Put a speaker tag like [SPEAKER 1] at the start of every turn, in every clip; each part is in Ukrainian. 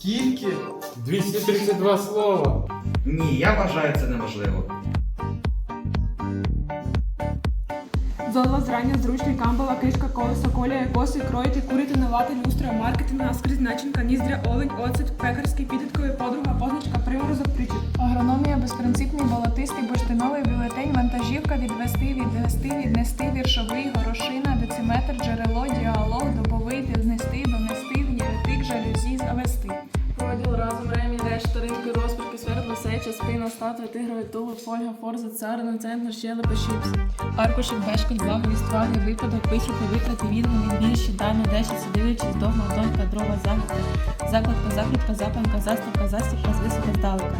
[SPEAKER 1] Скільки?
[SPEAKER 2] 232 слова.
[SPEAKER 1] Ні, я вважаю це неможливо.
[SPEAKER 3] Золова зрання, зручний камбала, кишка, колесо, колія, коси, кроїти, курити, навати, люстра, маркетинг, наскрізь, начинка, ніздря, олень, оцет, пекарський, підлітковий, подруга, позначка, приморозок, причіп.
[SPEAKER 4] Агрономія, безпринципний, болотистий, бурштиновий, бюлетень, вантажівка, відвести, відвести, віднести, віршовий, горошина, дециметр, джерело, діалог, добовий,
[SPEAKER 5] сеча, спина, статуя, тигрові тули, фольга, форза, царина, центр, щелепа, щипс.
[SPEAKER 4] Аркушик, бешкет, благовість, ваги, випадок, вихід, витрати, відміни, більші, дані, дещиці, дивлячись, догма, донька, дрова, загадка, закладка, закліпка, запанка, заставка, застіпка, звисока, здалека.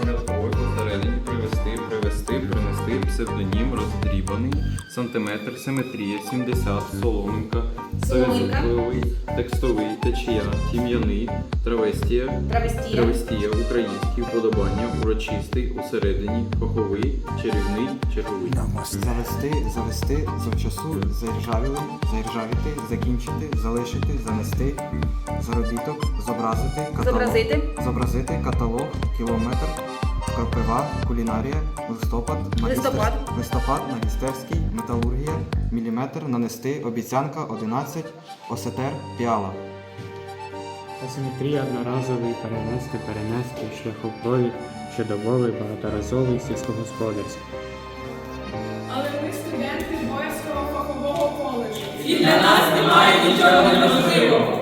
[SPEAKER 6] Порядково посередині привести, привести, принести, псевдонім, роздрібаний, сантиметр, симетрія, 70, соломинка, совєтський, текстовий, течія, тім'яний, травестія,
[SPEAKER 7] Травестія.
[SPEAKER 6] травестія, український, вподобання, урочистий, усередині, фаховий, чарівний, черговий.
[SPEAKER 8] Завести, завести, завчасу, заіржавіли, заіржавіти, закінчити, залишити, занести, заробіток, зобразити, каталог,
[SPEAKER 7] Зобразити.
[SPEAKER 8] зобразити, каталог, кілометр, кропива, кулінарія, листопад, магістер-
[SPEAKER 7] Листопад.
[SPEAKER 8] листопад, магістерський, металургія, міліметр, нанести, обіцянка, 11, осетер, піала.
[SPEAKER 2] Асиметрія одноразовий, перенести, перенести, шляхопровід, щодобовий, багаторазовий, сільськогосподарський.
[SPEAKER 3] Але ми студенти Боярського фахового коледжу.
[SPEAKER 9] І для нас немає нічого неможливого.